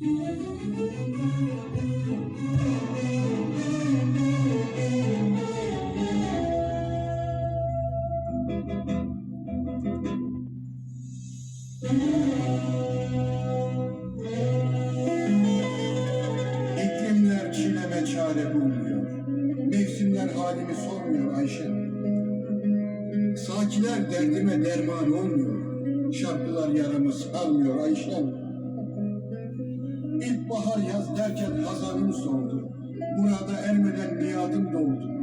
İklimler çileme çare bulmuyor. Mevsimler halimi sormuyor Ayşe. Sakiler derdime derman olmuyor. Şarkılar yaramı sarmıyor Ayşe. İlkbahar yaz derken hazanım soldu. Burada ermeden miadım doldu.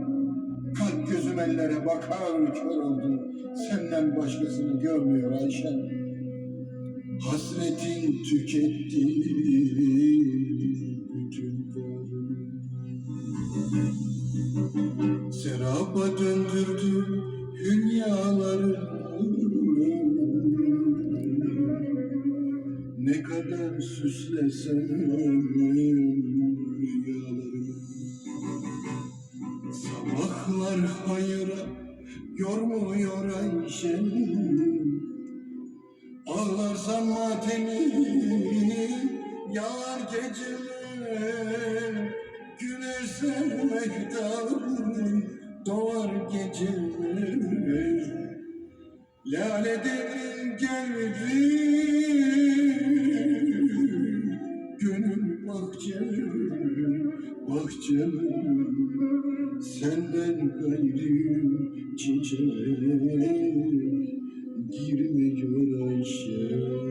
Kalp gözüm ellere bakar kör oldu. Senden başkasını görmüyor Ayşem. Hasretin tüketti bütün varlığımı. Seraba döndürdü hülyalarımı Ne kadar süslesem rüyalarımı Sabahlar hayıra yormuyor Ayşem Ağlarsam matemi yağar geceler Güneşe mektarım doğar geceler Lale devrin geldi Senden gayrı çiçek girmiyor Ayşe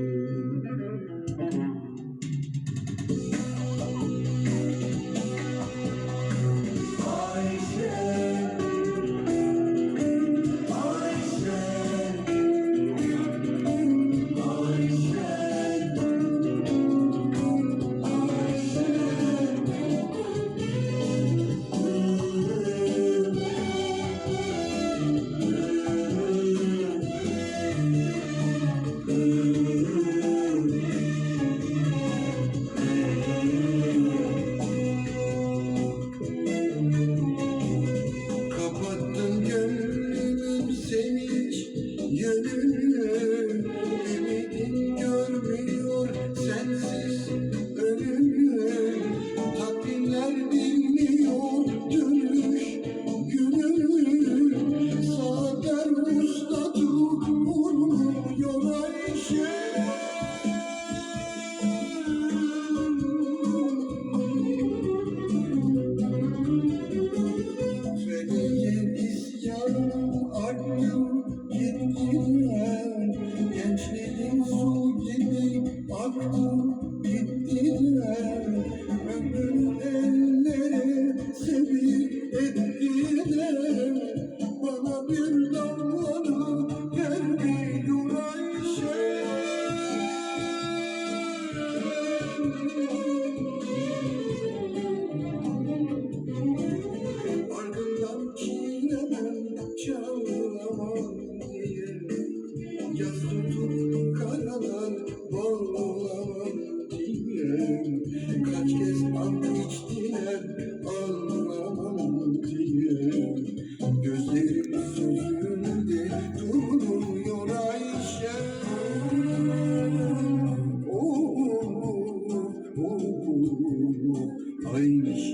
Bana oh, Ayşe